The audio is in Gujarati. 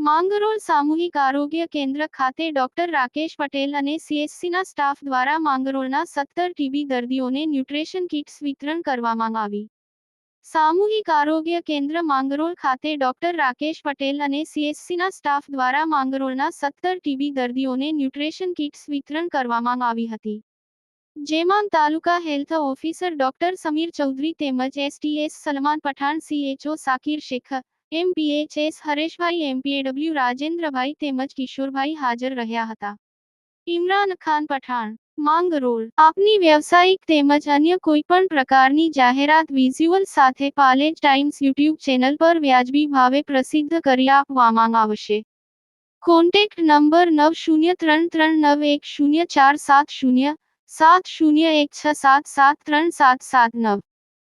માંગરોળ સામૂહિક આરોગ્ય કેન્દ્ર ખાતે ડોક્ટર રાકેશ પટેલ અને સીએસસીના સ્ટાફ દ્વારા માંગરોળના સત્તર ટીબી દર્દીઓને ન્યુટ્રિશન કિટ્સ વિતરણ કરવામાં આવી. સામૂહિક આરોગ્ય કેન્દ્ર માંગરોળ ખાતે ડોક્ટર રાકેશ પટેલ અને સીએસસીના સ્ટાફ દ્વારા માંગરોળના સત્તર ટીબી દર્દીઓને ન્યુટ્રિશન કિટ્સ વિતરણ કરવામાં આવી હતી. જેમાં taluka health officer doctor Samir Chaudhary તેમજ STS Salman Pathan CHO Sakir Shaikh MPHS Hareshbhai, MPAW Rajendrabhai તેમજ કિશોરભાઈ હાજર રહ્યા હતા. ઇમરાન ખાન પઠાણ, માંગ રોલ. આપની વ્યવસાયિક તેમજ અન્ય કોઈપણ પ્રકારની જાહેરાત વિઝ્યુઅલ સાથે પાલેજ ટાઈમ્સ યુટ્યુબ ચેનલ પર વ્યાજબી ભાવે પ્રસિદ્ધ કરી આપવામાં આવશે. કોન્ટેક્ટ નંબર નવ શૂન્ય ત્રણ ત્રણ નવ એક શૂન્ય ચાર સાત શૂન્ય સાત શૂન્ય એક છ સાત સાત ત્રણ સાત સાત નવ.